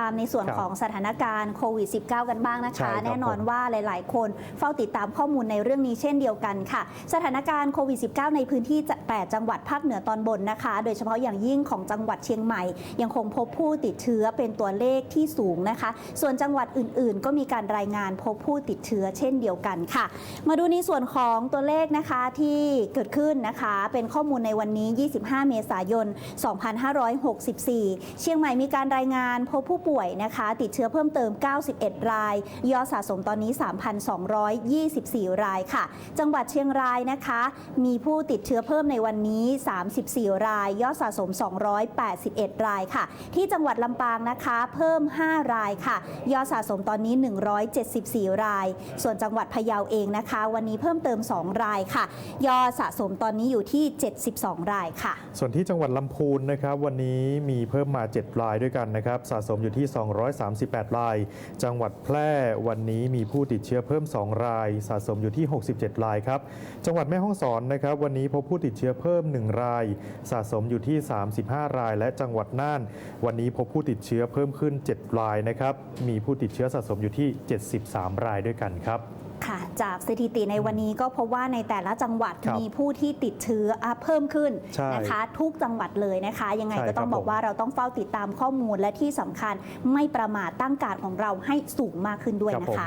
ตามในส่วนครับของสถานการณ์โควิด -19 กันบ้างนะใช่ครัคะบแน่นอนว่าหลาย ๆ คนเฝ้าติดตามข้อมูลในเรื่องนี้เช่นเดียวกันค่ะ สถานการณ์โควิด -19 ในพื้นที่8จังหวัดภาคเหนือตอนบนนะคะ โดยเฉพาะอย่างยิ่งของจังหวัดเชียงใหม่ ยังคงพบผู้ติดเชื้อเป็นตัวเลขที่สูงนะคะ ส่วนจังหวัดอื่น ๆ ก็มีการรายงานพบผู้ติดเชื้อเช่นเดียวกันค่ะ มาดูในส่วนของตัวเลขนะคะที่เกิดขึ้นนะคะ เป็นข้อมูลในวันนี้ 25 เมษายน 2564 เชียงใหม่มีการรายงานพบผู้ป่วยนะคะติดเชื้อเพิ่มเติม 91 ราย ยอดสะสมตอนนี้ 3,224 รายค่ะ จังหวัดเชียงรายนะคะ มีผู้ติดเชื้อเพิ่มในวันนี้ 34 ราย ยอดสะสม 281 รายค่ะ ที่จังหวัดลำปางนะคะ เพิ่ม 5 รายค่ะ ยอดสะสมตอนนี้ 174 ราย ส่วนจังหวัดพะเยาเองนะคะ วันนี้เพิ่มเติม 2 รายค่ะ ยอดสะสมตอนนี้อยู่ที่ 72 รายค่ะ ส่วนที่จังหวัดลำพูนนะครับ วันนี้มีเพิ่มมา 7 รายด้วยกันนะครับ สะสมอยู่ที่ 238 ราย จังหวัดแพร่วันนี้มีผู้ติดเชื้อเพิ่ม 2 ราย สะสมอยู่ที่ 67 รายครับ จังหวัดแม่ฮ่องสอนนะครับวันนี้พบผู้ติดเชื้อเพิ่ม 1 ราย สะสมอยู่ที่ 35 ราย และจังหวัดน่าน วันนี้พบผู้ติดเชื้อเพิ่มขึ้น 7 รายนะครับ มีผู้ติดเชื้อสะสมอยู่ที่ 73 รายด้วยกันครับ ค่ะ จากสถิติในวันนี้ก็พบว่าในแต่ละจังหวัดครับมีผู้ที่ติดเชื้ออะเพิ่มขึ้นใช่นะคะ ทุกจังหวัดเลยนะคะ ยังไงใช่ก็ต้องครับบอกว่าเราต้องเฝ้าติดตามข้อมูลและที่สำคัญไม่ประมาทตั้งการของเราให้สูงมากขึ้นด้วยครับนะผม คะ